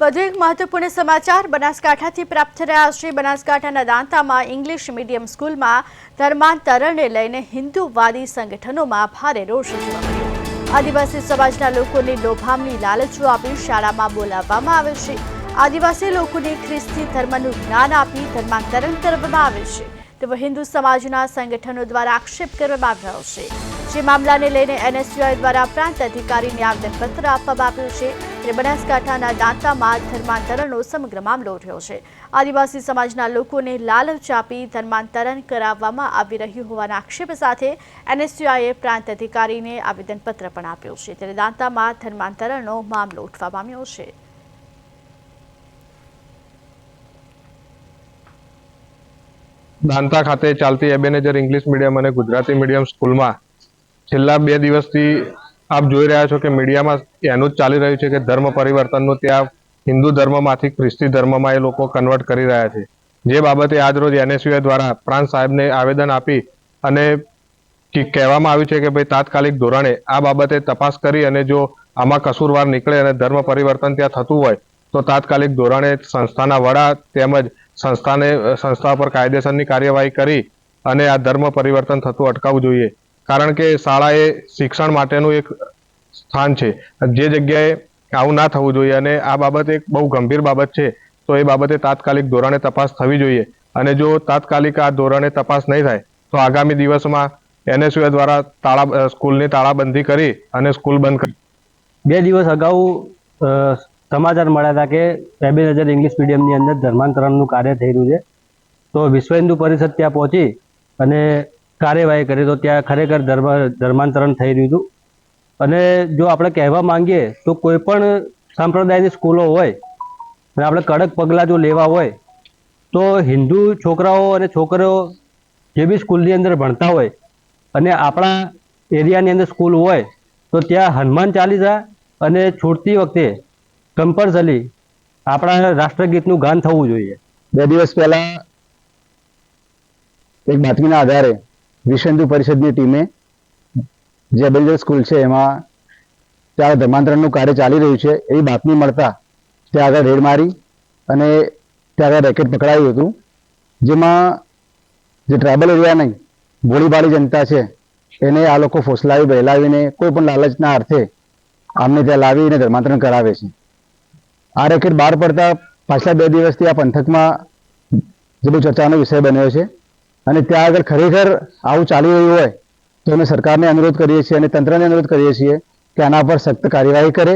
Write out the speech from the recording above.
વધુ એક મહત્વપૂર્ણ સમાચાર, બનાસકાંઠાથી પ્રાપ્ત થયા છે બનાસકાંઠાના દાંતામાં ઇંગ્લિશ મીડિયમ સ્કૂલમાં ધર્માંતરણને લઈને હિન્દુવાદી સંગઠનોમાં ભારે રોષ જોવા આદિવાસી સમાજના લોકોને લોભામની લાલચો આપી શાળામાં બોલાવવામાં આવે છે. આદિવાસી લોકોને ખ્રિસ્તી ધર્મનું જ્ઞાન આપી ધર્માંતરણ કરવામાં આવે છે. તેવો હિન્દુ સમાજના સંગઠનો દ્વારા આક્ષેપ કરવામાં આવ્યો છે. જે મામલાને લઈને એનએસયુઆઈ દ્વારા પ્રાંત અધિકારીને આવેદનપત્ર આપવામાં આવ્યું છે ત્યારે દાંતામાં ધર્માંતરણનો સમગ્ર મામલો રહ્યો છે. આદિવાસી સમાજના લોકોને લાલચ આપી ધર્માંતરણ કરાવવામાં આવી રહ્યું હોવાના આક્ષેપ સાથે એનએસયુઆઈએ પ્રાંત અધિકારીને આવેદનપત્ર પણ આપ્યું છે. ત્યારે દાંતામાં ધર્માંતરણનો મામલો ઉઠવા પામ્યો છે. દાંતા ખાતે ચાલતી એબેનેજર ઇંગ્લિશ મીડિયમ અને ગુજરાતી મીડિયમ સ્કૂલમાં છેલ્લા બે દિવસથી આપ જોઈ રહ્યા છો કે મીડિયામાં એનું જ ચાલી રહ્યું છે કે ધર્મ પરિવર્તનનું ત્યાં હિન્દુ ધર્મમાંથી ખ્રિસ્તી ધર્મમાં એ લોકો કન્વર્ટ કરી રહ્યા છે. જે બાબતે આજરોજ એનએસયુએ દ્વારા પ્રાંત સાહેબને આવેદન આપી અને કહેવામાં આવ્યું છે કે ભાઈ તાત્કાલિક ધોરણે આ બાબતે તપાસ કરી અને જો આમાં કસૂરવાર નીકળે અને ધર્મ પરિવર્તન ત્યાં થતું હોય, તો તાત્કાલિક ધોરણે સંસ્થાના વડા તેમજ સંસ્થાને, સંસ્થા પર કાયદેસરની કાર્યવાહી કરી અને આ ધર્મ પરિવર્તન થતું અટકાવવું જોઈએ. કારણ કે શાળા એ શિક્ષણ માટેનું એક સ્થાન છે. જે જગ્યાએ આવું ના થવું જોઈએ અને આ બાબત એક બહુ ગંભીર બાબત છે, તો એ બાબતે તાત્કાલિક ધોરણે તપાસ થવી જોઈએ. અને જો તાત્કાલિક આ ધોરણે તપાસ નહીં થાય, તો આગામી દિવસમાં એનએસયુએ દ્વારા તાળા સ્કૂલની તાળાબંધી કરી અને સ્કૂલ બંધ કરી. બે દિવસ અગાઉ સમાચાર મળ્યા હતા કે એબેનજર ઇંગ્લિશ મીડિયમની અંદર ધર્માંતરણનું કાર્ય થઈ રહ્યું છે. તો વિશ્વ હિન્દુ પરિષદ ત્યાં પહોંચી અને કાર્યવાહી કરી, તો ત્યાં ખરેખર ધર્મ, ધર્માંતરણ થઈ રહ્યું હતું. અને જો આપણે કહેવા માંગીએ, તો કોઈ પણ સંપ્રદાયની સ્કૂલો હોય, અને આપણે કડક પગલાં જો લેવા હોય, તો હિન્દુ છોકરાઓ અને છોકરીઓ જે બી સ્કૂલની અંદર ભણતા હોય, અને આપણા એરિયાની અંદર સ્કૂલ હોય, તો ત્યાં હનુમાન ચાલીસા અને છૂટતી વખતે કમ્પલસરી આપણા રાષ્ટ્રગીતનું ગાન થવું જોઈએ. બે દિવસ પહેલા એક બાતમીના આધારે વિશ્વ પરિષદની ટીમે જે અબેન્જર સ્કૂલ છે, એમાં ત્યાં ધર્માંતરણનું કાર્ય ચાલી રહ્યું છે, એવી બાતમી મળતા ત્યાં આગળ રેડ મારી અને ત્યાં આગળ રેકેટ પકડાયું હતું, જેમાં જે ટ્રાઇબલ એરિયાની ભોળીભાળી જનતા છે, એને આ લોકો ફોસલાવી, બહેલાવીને કોઈ પણ લાલચના અર્થે આમને ત્યાં લાવીને ધર્માંતરણ કરાવે છે. આ રેકેટ બહાર પડતા પાછલા બે દિવસથી આ પંથકમાં જે બહુ ચર્ચાનો વિષય બન્યો છે અને ત્યાં આગળ ખરેખર આવું ચાલી રહ્યું હોય, તો અમે સરકારને અનુરોધ કરીએ છીએ અને તંત્રને અનુરોધ કરીએ છીએ કે આના પર સખ્ત કાર્યવાહી કરે.